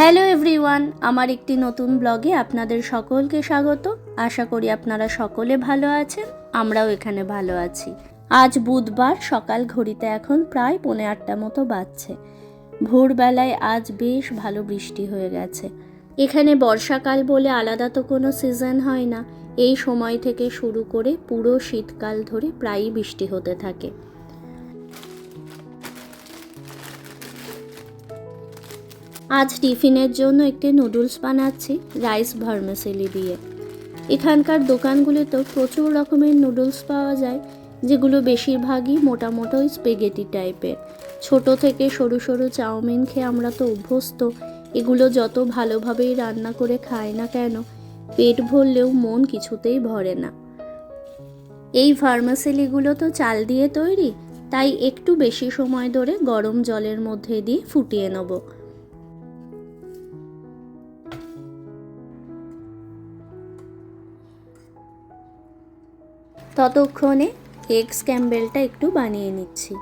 Hello everyone, আমার একটি নতুন ব্লগে আপনাদের সকলকে স্বাগত। আশা করি আপনারা সকলে ভালো আছেন, আমরাও এখানে ভালো আছি। আজ বুধবার, সকাল ঘড়িতে এখন প্রায় পৌনে আটটা মতো বাজছে। ভোরবেলায় আজ বেশ ভালো বৃষ্টি হয়ে গেছে। এখানে বর্ষাকাল বলে আলাদা তো কোনো সিজন হয় না। এই সময় থেকে শুরু করে পুরো শীতকাল ধরে প্রায়ই বৃষ্টি হতে থাকে। আজ টিফিনের জন্য একটি নুডলস বানাচ্ছি রাইস ভার্মেসেলি দিয়ে। এখানকার দোকানগুলিতেও প্রচুর রকমের নুডলস পাওয়া যায়, যেগুলো বেশিরভাগই মোটা মোটা স্পেগেটি টাইপের। ছোট থেকে সরু সরু চাউমিন খেয়ে আমরা তো অভ্যস্ত, এগুলো যত ভালোভাবেই রান্না করে খাই না কেন, পেট ভরলেও মন কিছুতেই ভরে না। এই ফার্মাসিলিগুলো তো চাল দিয়ে তৈরি, তাই একটু বেশি সময় ধরে গরম জলের মধ্যে দিয়ে ফুটিয়ে নেব। ততক্ষণে এগ স্ক্যাম্বেলটা একটু বানিয়ে নিচ্ছি।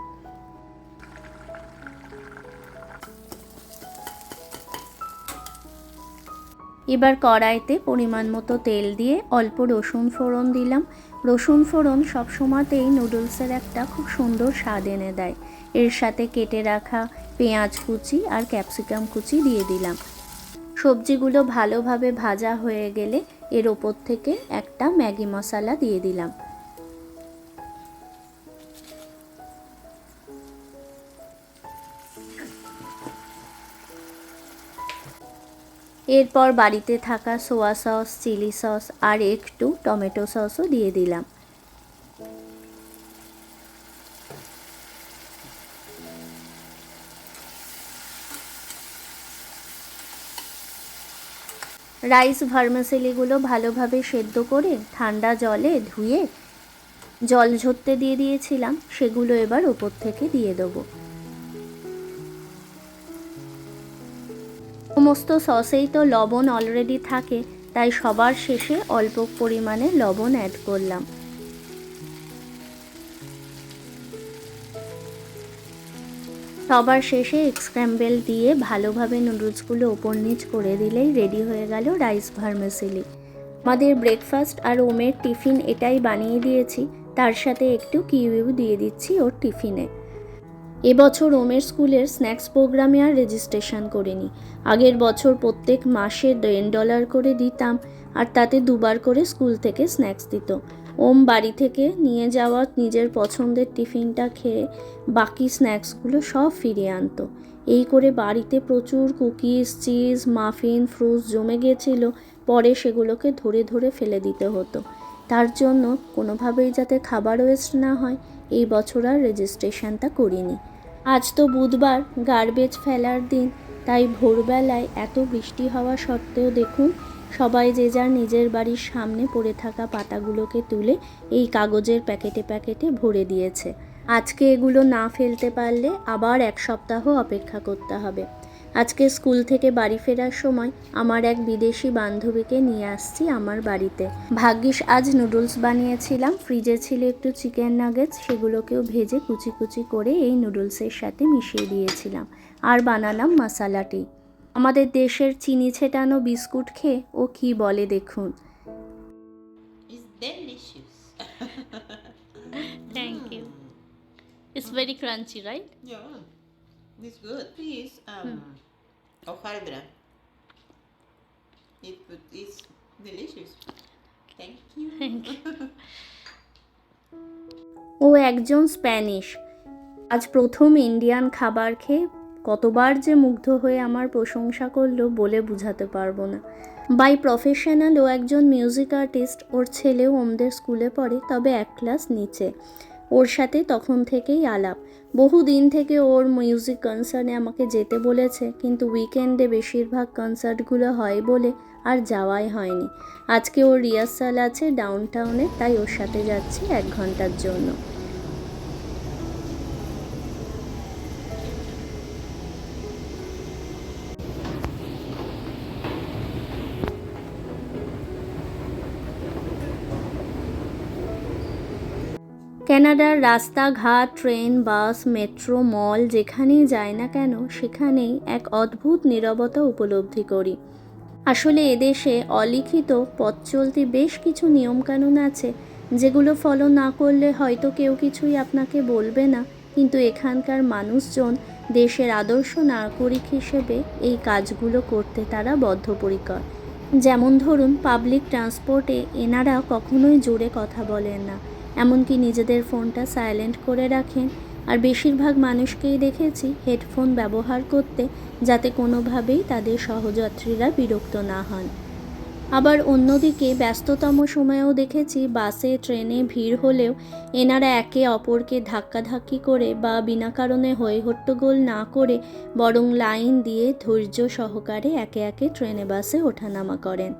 এবার কড়াইতে পরিমাণ মতো তেল দিয়ে অল্প রসুন ফোড়ন দিলাম। রসুন ফোড়ন সবসময়তেই নুডলসের একটা খুব সুন্দর স্বাদ এনে দেয়। এর সাথে কেটে রাখা পেঁয়াজ কুচি আর ক্যাপসিকাম কুচি দিয়ে দিলাম। সবজিগুলো ভালোভাবে ভাজা হয়ে গেলে এর ওপর থেকে একটা ম্যাগি মশলা দিয়ে দিলাম। এরপর বাড়িতে থাকা সোয়া সস, চিলি সস আর একটু টমেটো সসও দিয়ে দিলাম। রাইস ভার্মাসেলিগুলো ভালোভাবে সেদ্ধ করে ঠান্ডা জলে ধুয়ে জল ঝরতে দিয়ে দিয়েছিলাম, সেগুলো এবার ওপর থেকে দিয়ে দেবো। সমস্ত সসেই তো লবণ অলরেডি থাকে, তাই সবার শেষে অল্প পরিমাণে লবণ অ্যাড করলাম। সবার শেষে স্ক্র্যাম্বেল দিয়ে ভালোভাবে নুডলসগুলো ওপর নিচ করে দিলেই রেডি হয়ে গেল রাইস ভার্মেসিলি আমাদের ব্রেকফাস্ট আর ওমের টিফিন এটাই বানিয়ে দিয়েছি, তার সাথে একটু কিউইউ দিয়ে দিচ্ছি ওর টিফিনে এবছর ওমের স্কুলের স্ন্যাক্স প্রোগ্রামে আর রেজিস্ট্রেশন করিনি। আগের বছর প্রত্যেক মাসে দেড় ডলার করে দিতাম আর তাতে দুবার করে স্কুল থেকে স্ন্যাক্স দিত। ওম বাড়ি থেকে নিয়ে যাওয়া নিজের পছন্দের টিফিনটা খেয়ে বাকি স্ন্যাক্সগুলো সব ফিরিয়ে আনতো। এই করে বাড়িতে প্রচুর কুকিজ, চিজ, মাফিন, ফ্রুটস জমে গিয়েছিল, পরে সেগুলোকে ধরে ধরে ফেলে দিতে হতো। তার জন্য কোনোভাবেই যাতে খাবার ওয়েস্ট না হয় এই বছর আর রেজিস্ট্রেশনটা করিনি। আজ তো বুধবার, গার্বেজ ফেলার দিন, তাই ভোরবেলায় এত বৃষ্টি হওয়া সত্ত্বেও দেখুন, সবাই যে যার নিজের বাড়ির সামনে পড়ে থাকা পাতাগুলোকে তুলে এই কাগজের প্যাকেটে প্যাকেটে ভরে দিয়েছে। আজকে এগুলো না ফেলতে পারলে আবার এক সপ্তাহ অপেক্ষা করতে হবে। আজকে স্কুল থেকে বাড়ি ফেরার সময় আমার এক বিদেশি বান্ধবীকে নিয়ে আসছি আমার বাড়িতে। ভাগ্যিস আজ নুডলস বানিয়েছিলাম। ফ্রিজে ছিল একটু চিকেন নাগেটস সেগুলোকেও ভেজে কুচি কুচি করে এই নুডলসের সাথে মিশিয়ে দিয়েছিলাম আর বানালাম মশালাটি। আমাদের দেশের চিনি ছেটানো বিস্কুট খেয়ে ও কি বলে দেখুন। It's delicious. Thank you it's very right Yeah, it's good. Please, um, hojaldra. It is delicious. Thank you. ও একজন স্প্যানিশ আজ প্রথম ইন্ডিয়ান খাবার খেয়ে কতবার যে মুগ্ধ হয়ে আমার প্রশংসা করল বলে বুঝাতে পারব না বাই প্রফেশনাল ও একজন মিউজিক আর্টিস্ট ওর ছেলেও ওমদের স্কুলে পড়ে তবে এক ক্লাস নিচে ওর সাথে তখন থেকেই আলাপ। বহু দিন থেকে ওর মিউজিক কনসার্টে আমাকে যেতে বলেছে, কিন্তু উইকেন্ডে বেশিরভাগ কনসার্টগুলো হয় বলে আর যাওয়াই হয়নি। আজকে ওর রিহার্সাল আছে ডাউন টাউনে তাই ওর সাথে যাচ্ছি এক ঘণ্টার জন্য। কানাডার রাস্তাঘাট, ট্রেন, বাস, মেট্রো, মল, যেখানেই যায় না কেন, সেখানেই এক অদ্ভুত নীরবতা উপলব্ধি করি। আসলে এদেশে অলিখিত পথ চলতি বেশ কিছু নিয়মকানুন আছে, যেগুলো ফলো না করলে হয়তো কেউ কিছুই আপনাকে বলবে না। কিন্তু এখানকার মানুষজন দেশের আদর্শ নাগরিক হিসেবে এই কাজগুলো করতে তারা বদ্ধপরিকর। যেমন ধরুন পাবলিক ট্রান্সপোর্টে এনারা কখনোই জোরে কথা বলেন না। এমনকি নিজেদের ফোনটা সাইলেন্ট করে রাখেন। আর বেশিরভাগ মানুষকেই দেখেছি হেডফোন ব্যবহার করতে, যাতে কোনোভাবেই তাদের সহযাত্রীরা বিরক্ত না হন। আবার অন্যদিকে ব্যস্ততম সময়েও দেখেছি বাসে, ট্রেনে ভিড় হলেও এনারা একে অপরকে ধাক্কাধাক্কি করে বা বিনা কারণে হই হট্টগোল না করে বরং লাইন দিয়ে ধৈর্য সহকারে একে একে ট্রেনে বাসে ওঠানামা করেন।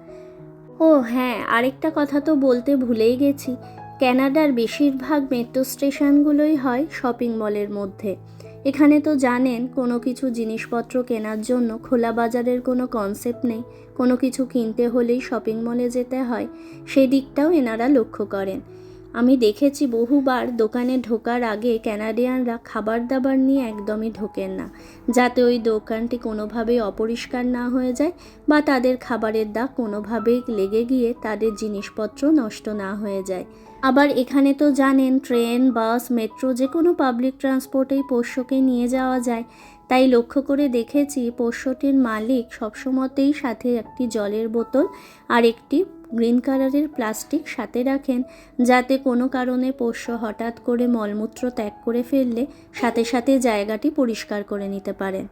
ও হ্যাঁ আরেকটা কথা তো বলতে ভুলেই গেছি। ক্যানাডার বেশিরভাগ মেট্রো স্টেশনগুলোই হয় শপিং মলের মধ্যে। এখানে তো জানেন, কোনো কিছু জিনিসপত্র কেনার জন্য খোলা বাজারের কোনো কনসেপ্ট নেই। কোনো কিছু কিনতে হলেই শপিং মলে যেতে হয়। সেই দিকটাও এনারা লক্ষ্য করেন। আমি দেখেছি বহুবার দোকানে ঢোকার আগে ক্যানাডিয়ানরা খাবার দাবার নিয়ে একদমই ঢোকেন না, যাতে ওই দোকানটি কোনোভাবেই অপরিষ্কার না হয়ে যায় বা তাদের খাবারের দাগ কোনোভাবেই লেগে গিয়ে তাদের জিনিসপত্র নষ্ট না হয়ে যায়। আবার এখানে তো জানেন, ট্রেন, বাস, মেট্রো যে কোনো পাবলিক ট্রান্সপোর্টেই পোষ্যকে নিয়ে যাওয়া যায়। তাই লক্ষ্য করে দেখেছি পোষ্যটির মালিক সবসময়তেই সাথে একটি জলের বোতল আর একটি গ্রিন কালারের প্লাস্টিক সাথে রাখেন, যাতে কোনো কারণে পোষ্য হঠাৎ করে মলমূত্র ত্যাগ করে ফেললে সাথে সাথে জায়গাটি পরিষ্কার করে নিতে পারেন।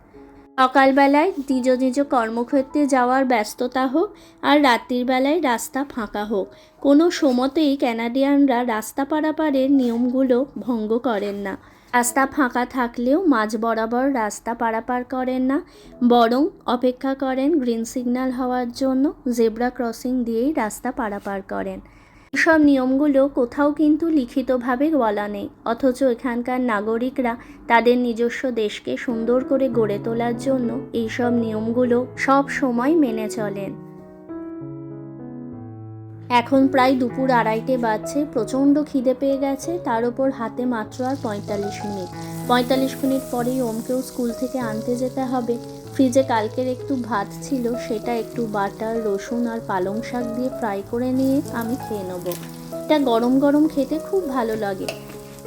সকালবেলায় নিজ নিজ কর্মক্ষেত্রে যাওয়ার ব্যস্ততা হোক আর রাত্রির বেলায় রাস্তা ফাঁকা হোক, কোনো সময়তেই ক্যানাডিয়ানরা রাস্তা পারাপারের নিয়মগুলো ভঙ্গ করেন না। রাস্তা ফাঁকা থাকলেও মাঝ বরাবর রাস্তা পারাপার করেন না, বরং অপেক্ষা করেন গ্রিন সিগন্যাল হওয়ার জন্য জেব্রা ক্রসিং দিয়েই রাস্তা পারাপার করেন। এসব নিয়মগুলো কোথাও কিন্তু লিখিতভাবে বলা নেই, অথচ এখানকার নাগরিকরা তাদের নিজস্ব দেশকে সুন্দর করে গড়ে তোলার জন্য এইসব নিয়মগুলো সব সময় মেনে চলেন। এখন প্রায় দুপুর আড়াইটে বাজছে, প্রচণ্ড খিদে পেয়ে গেছে, তার ওপর হাতে মাত্র আর পঁয়তাল্লিশ মিনিট। পঁয়তাল্লিশ মিনিট পরেই ওমকেও স্কুল থেকে আনতে যেতে হবে। ফ্রিজে কালকের একটু ভাত ছিল, সেটা একটু বাটার, রসুন আর পালং শাক দিয়ে ফ্রাই করে নিয়ে আমি খেয়ে নেব। এটা গরম গরম খেতে খুব ভালো লাগে।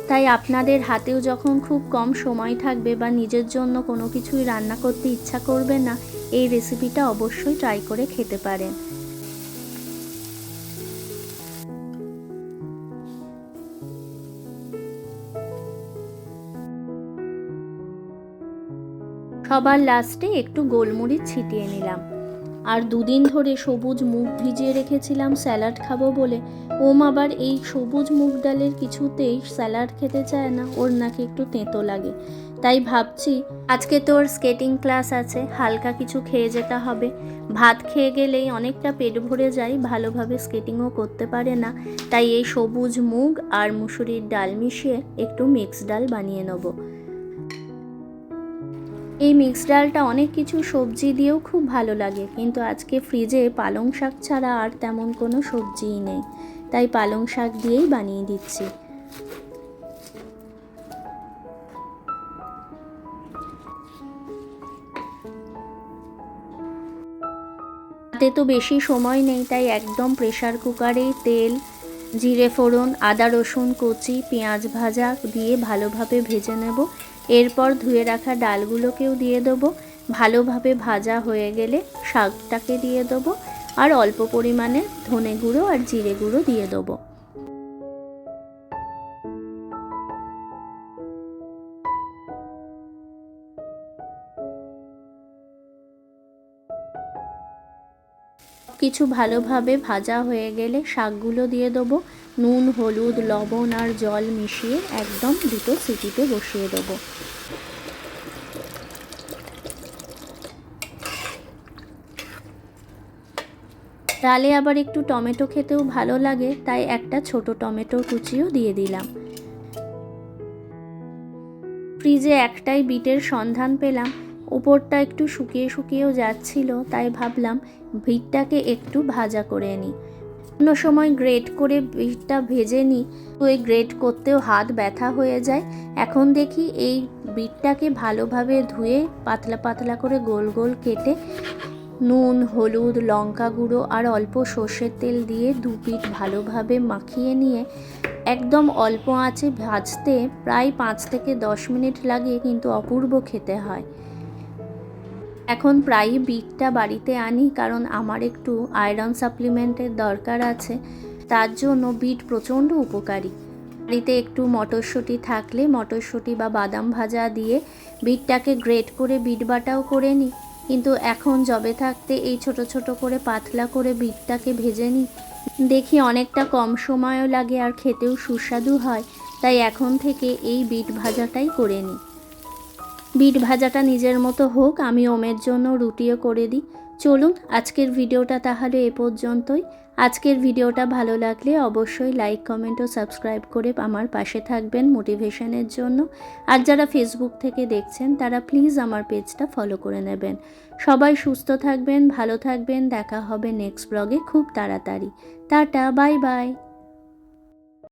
তাই আপনাদের হাতেও যখন খুব কম সময় থাকবে বা নিজের জন্য কোনো কিছুই রান্না করতে ইচ্ছা করবে না, এই রেসিপিটা অবশ্যই ট্রাই করে খেতে পারেন। সবার লাস্টে একটু গোলমরিচ ছিটিয়ে নিলাম। আর দুদিন ধরে সবুজ মুগ ভিজিয়ে রেখেছিলাম স্যালাড খাব বলে। ওম আবার এই সবুজ মুগ ডালের কিছুতেই স্যালাড খেতে চায় না, ওর নাকি একটু তেঁতো লাগে। তাই ভাবছি, আজকে তোর স্কেটিং ক্লাস আছে, হালকা কিছু খেয়ে যেতে হবে। ভাত খেয়ে গেলেই অনেকটা পেট ভরে যায়, ভালোভাবে স্কেটিংও করতে পারে না। তাই এই সবুজ মুগ আর মুসুরির ডাল মিশিয়ে একটু মিক্স ডাল বানিয়ে নেব। এই মিক্স ডালটা অনেক কিছু সবজি দিয়েও খুব ভালো লাগে। কিন্তু আজকে ফ্রিজে পালং শাক ছাড়া আর তেমন কোনো সবজিই নেই। তাই পালং শাক দিয়েই বানিয়ে দিচ্ছি। হাতে তো বেশি সময় নেই, তাই একদম প্রেসার কুকারেই তেল, জিরে ফোড়ন, আদা রসুন, কচি, পেঁয়াজ ভাজা দিয়ে ভালোভাবে ভেজে নেব। এরপর ধুয়ে রাখা ডালগুলোকেও দিয়ে দেবো। ভালোভাবে ভাজা হয়ে গেলে শাকটাকে দিয়ে দেবো আর অল্প পরিমাণে ধনে গুঁড়ো আর জিরে গুঁড়ো দিয়ে দেবো। কিছু ভালোভাবে ভাজা হয়ে গেলে শাকগুলো দিয়ে দেবো। নুন, হলুদ, লবণ আর জল মিশিয়ে একদম দুটো সিটিতে বসিয়ে দেবো। ডালে আবার একটু টমেটো খেতেও ভালো লাগে, তাই একটা ছোট টমেটোর কুচিও দিয়ে দিলাম। ফ্রিজে একটাই বিটের সন্ধান পেলাম উপরটা একটু শুকিয়ে শুকিয়েও যাচ্ছিল, তাই ভাবলাম ভিটটাকে একটু ভাজা করে নিই অন্য সময় গ্রেট করে বিটটা ভেজে নিই, তো এই গ্রেট করতেও হাত ব্যথা হয়ে যায়। এখন দেখি এই বিটটাকে ভালোভাবে ধুয়ে পাতলা পাতলা করে গোল গোল কেটে নুন, হলুদ, লঙ্কা গুঁড়ো আর অল্প সর্ষের তেল দিয়ে দু পিঠ ভালোভাবে মাখিয়ে নিয়ে একদম অল্প আঁচে ভাজতে প্রায় পাঁচ থেকে দশ মিনিট লাগে কিন্তু অপূর্ব খেতে হয়। এখন প্রায়ই বিটটা বাড়িতে আনি কারণ আমার একটু আয়রন সাপ্লিমেন্টের দরকার আছে, তার জন্য বিট প্রচণ্ড উপকারী। বাড়িতে একটু মটরশুঁটি থাকলে মটরশুঁটি বা বাদাম ভাজা দিয়ে বিটটাকে গ্রেট করে বিট বাটাও করে নিই। কিন্তু এখন জবে থাকতে এই ছোট ছোট করে পাতলা করে বিটটাকে ভেজে নিই। দেখি অনেকটা কম সময়ও লাগে আর খেতেও সুস্বাদু হয়, তাই এখন থেকে এই বিট ভাজাটাই করে নিই। বিট ভাজাটা নিজের মতো হোক, আমি ওমের জন্য রুটিও করে দিই। চলুন, আজকের ভিডিওটা তাহলে এ পর্যন্তই। আজকের ভিডিওটা ভালো লাগলে অবশ্যই লাইক, কমেন্ট ও সাবস্ক্রাইব করে আমার পাশে থাকবেন মোটিভেশনের জন্য। আর যারা ফেসবুক থেকে দেখছেন, তারা প্লিজ আমার পেজটা ফলো করে নেবেন। সবাই সুস্থ থাকবেন, ভালো থাকবেন। দেখা হবে নেক্সট ব্লগে খুব তাড়াতাড়ি। Tata, bye bye.